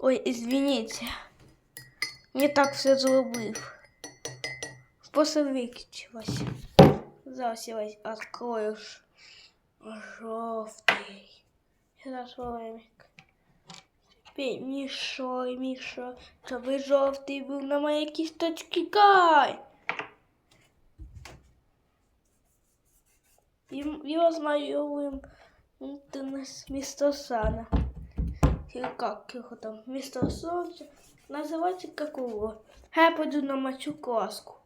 Ой, извините. Не так все зробив. Просто виключилось. Зараз я ось открою ж. Жовтий. Зараз Владимик. Пей, Мішо, Мішо, щоб жовтий був на моїй кісточці кай. Їм- Його знайомим з місто Сана. Как его там, мистер Солнце. Называется как его. Я пойду намочу краску.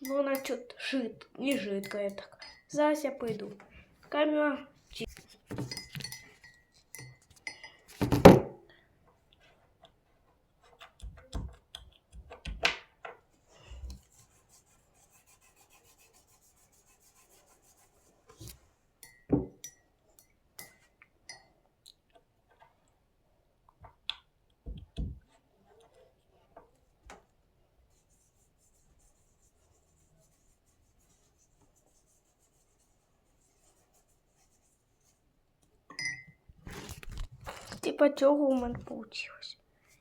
Ну, она что-то жид, не жидкая так. Зараз я пойду. Камера. Типа чого у мене получилось.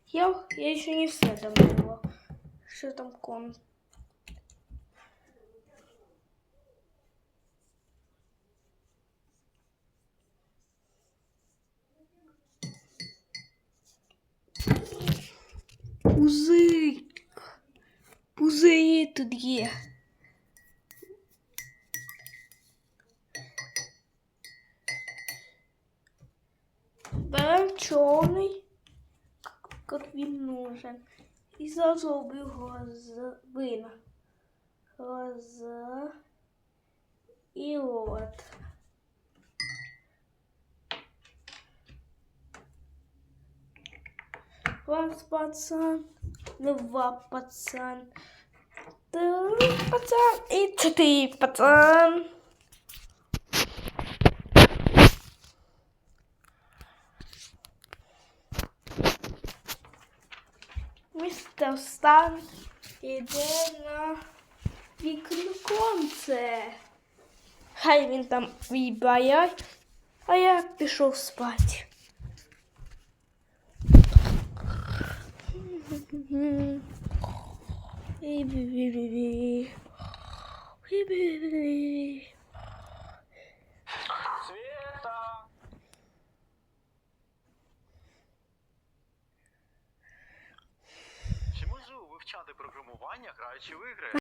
Я, я ще не все добила. Що там кон? Пузырь. Пузирі тут є. Берем чорний, як він нужен. І зазубив його з вина. Роз... І от. Раз пацан, два пацан, три пацан і чотири пацан. Містер Стан іде на віконце. Хай він там вибає, а я пішов спати. Бі-бі-бі-бі. Бі-бі-бі-бі. Програмування, граючи в ігри?